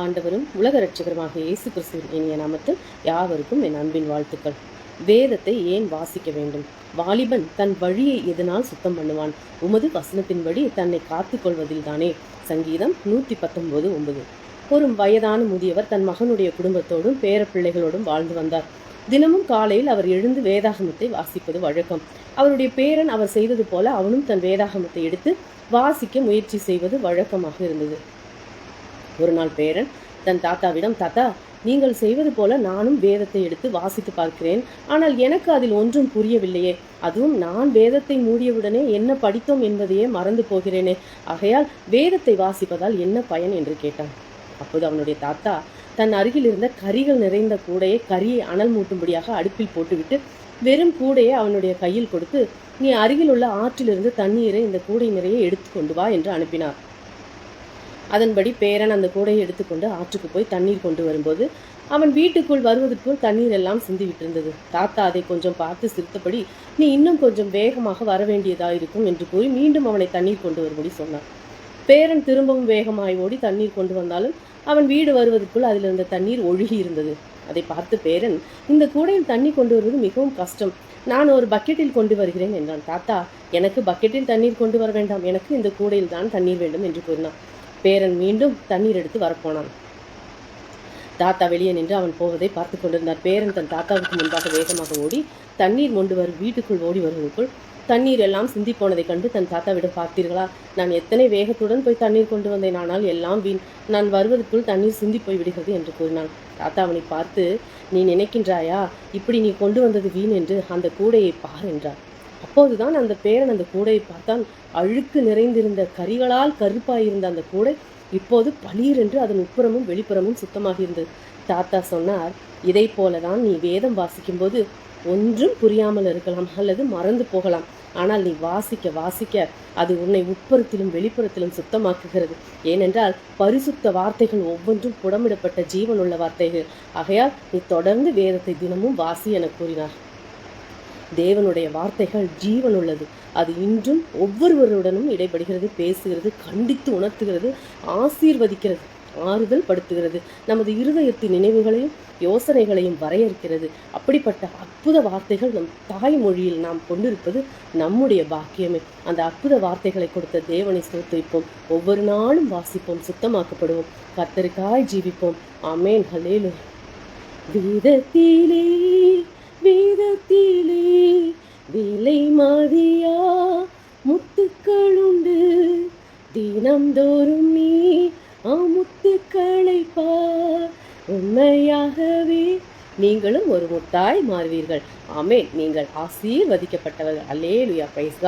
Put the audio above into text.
ஆண்டவரும் உலக ரட்சகருமாக இயேசு கிறிஸ்துவின் இனிய நாமத்தில் யாவருக்கும் என் அன்பின் வாழ்த்துக்கள். வேதத்தை ஏன் வாசிக்க வேண்டும்? வாலிபன் தன் வழியை எதனால் சுத்தம் பண்ணுவான்? உமது வசனத்தின்படி தன்னை காத்துக் கொள்வதில்தானே சங்கீதம் நூற்றி பத்தொன்பது ஒன்பது. ஒரு வயதான முதியவர் தன் மகனுடைய குடும்பத்தோடும் பேரப்பிள்ளைகளோடும் வாழ்ந்து வந்தார். தினமும் காலையில் அவர் எழுந்து வேதாகமத்தை வாசிப்பது வழக்கம். அவருடைய பேரன் அவர் செய்தது போல அவனும் தன் வேதாகமத்தை எடுத்து வாசிக்க முயற்சி செய்வது வழக்கமாக இருந்தது. ஒரு நாள் பேரன் தன் தாத்தாவிடம் தாத்தா நீங்கள் செய்வது போல நானும் வேதத்தை எடுத்து வாசித்து பார்க்கிறேன். ஆனால் எனக்கு அதில் ஒன்றும் புரியவில்லையே. அதுவும் நான் வேதத்தை மூடியவுடனே என்ன படித்தோம் என்பதையே மறந்து போகிறேனே. ஆகையால் வேதத்தை வாசிப்பதால் என்ன பயன்? என்று கேட்டான். அப்போது அவனுடைய தாத்தா தன் அருகில் இருந்த கரிகள் நிறைந்த கூடையை கரியை அனல் மூட்டும்படியாக அடுப்பில் போட்டுவிட்டு வெறும் கூடையை அவனுடைய கையில் கொடுத்து நீ அருகில் உள்ள ஆற்றிலிருந்து தண்ணீரை இந்த கூடை நிறைய எடுத்துக்கொண்டு வா என்று அனுப்பினார். அதன்படி பேரன் அந்த கூடையை எடுத்துக்கொண்டு ஆற்றுக்கு போய் தண்ணீர் கொண்டு வரும்போது அவன் வீட்டுக்குள் வருவதற்குள் தண்ணீர் எல்லாம் சிந்தி விட்டிருந்தது. தாத்தா அதை கொஞ்சம் பார்த்து சிரித்தபடி நீ இன்னும் கொஞ்சம் வேகமாக வர வேண்டியதாக இருக்கும் என்று கூறி மீண்டும் அவனை தண்ணீர் கொண்டு வரும்படி சொன்னான். பேரன் திரும்பவும் வேகமாய் ஓடி தண்ணீர் கொண்டு வந்தாலும் அவன் வீடு வருவதற்குள் அதில் இருந்த தண்ணீர் ஒழுகி இருந்தது. அதை பார்த்து பேரன் இந்த கூடையில் தண்ணி கொண்டு வருவது மிகவும் கஷ்டம். நான் ஒரு பக்கெட்டில் கொண்டு வருகிறேன் என்றான். தாத்தா எனக்கு பக்கெட்டில் தண்ணீர் கொண்டு வர வேண்டாம். எனக்கு இந்த கூடையில் தான் தண்ணீர் வேண்டும் என்று கூறினான். பேரன் மீண்டும் தண்ணீர் எடுத்து வரப்போனான். தாத்தா வெளியே நின்று அவன் போவதை பார்த்து கொண்டிருந்தார். பேரன் தன் தாத்தாவுக்கு முன்பாக வேகமாக ஓடி தண்ணீர் கொண்டு வரும் வீட்டுக்குள் ஓடி வருவதற்குள் தண்ணீர் எல்லாம் சிந்தி போனதை கண்டு தன் தாத்தாவிடம் பார்த்தீர்களா? நான் எத்தனை வேகத்துடன் போய் தண்ணீர் கொண்டு வந்தேன் ஆனால் எல்லாம் வீண். நான் வருவதற்குள் தண்ணீர் சிந்தி போய் விடுகிறது என்று கூறினான். தாத்தா அவனை பார்த்து நீ நினைக்கின்றாயா? இப்படி நீ கொண்டு வந்தது வீண் என்று அந்த கூடையை பார் என்றார். அப்போதுதான் அந்த பேரன் அந்த கூடையை பார்த்தான். அழுக்கு நிறைந்திருந்த கரிகளால் கருப்பாயிருந்த அந்த கூடை இப்போது பளீரென்று அதன் உட்புறமும் வெளிப்புறமும் சுத்தமாக இருந்தது. தாத்தா சொன்னார் இதை போலதான் நீ வேதம் வாசிக்கும்போது ஒன்றும் புரியாமல் இருக்கலாம் அல்லது மறந்து போகலாம். ஆனால் நீ வாசிக்க வாசிக்க அது உன்னை உட்புறத்திலும் வெளிப்புறத்திலும் சுத்தமாக்குகிறது. ஏனென்றால் பரிசுத்த வார்த்தைகள் ஒவ்வொன்றும் புடமிடப்பட்ட ஜீவனுள்ள வார்த்தைகள். ஆகையால் நீ தொடர்ந்து வேதத்தை தினமும் வாசி என கூறினார். தேவனுடைய வார்த்தைகள் ஜீவன் உள்ளது அது இன்றும் ஒவ்வொருவருடனும் இடைப்படுகிறது பேசுகிறது கண்டித்து உணர்த்துகிறது ஆசீர்வதிக்கிறது ஆறுதல் படுத்துகிறது. நமது இருதயத்தின் நினைவுகளையும் யோசனைகளையும் வரையறுக்கிறது. அப்படிப்பட்ட அற்புத வார்த்தைகள் நம் தாய்மொழியில் நாம் கொண்டிருப்பது நம்முடைய பாக்கியமே. அந்த அற்புத வார்த்தைகளை கொடுத்த தேவனை ஸ்தோத்திரிப்போம். ஒவ்வொரு நாளும் வாசிப்போம் சுத்தமாக்கப்படுவோம். கத்தருக்காய் ஜீவிப்போம். அமேன் ஹலேலு வேதத்திலே தினம்தோறும் நீ அமுத்துக்களை பார். உண்மையாகவே நீங்களும் ஒரு முத்தாய் மாறுவீர்கள். ஆமே நீங்கள் ஆசீர்வதிக்கப்பட்டவர்கள். அல்லேலுயா. பிரைஸ்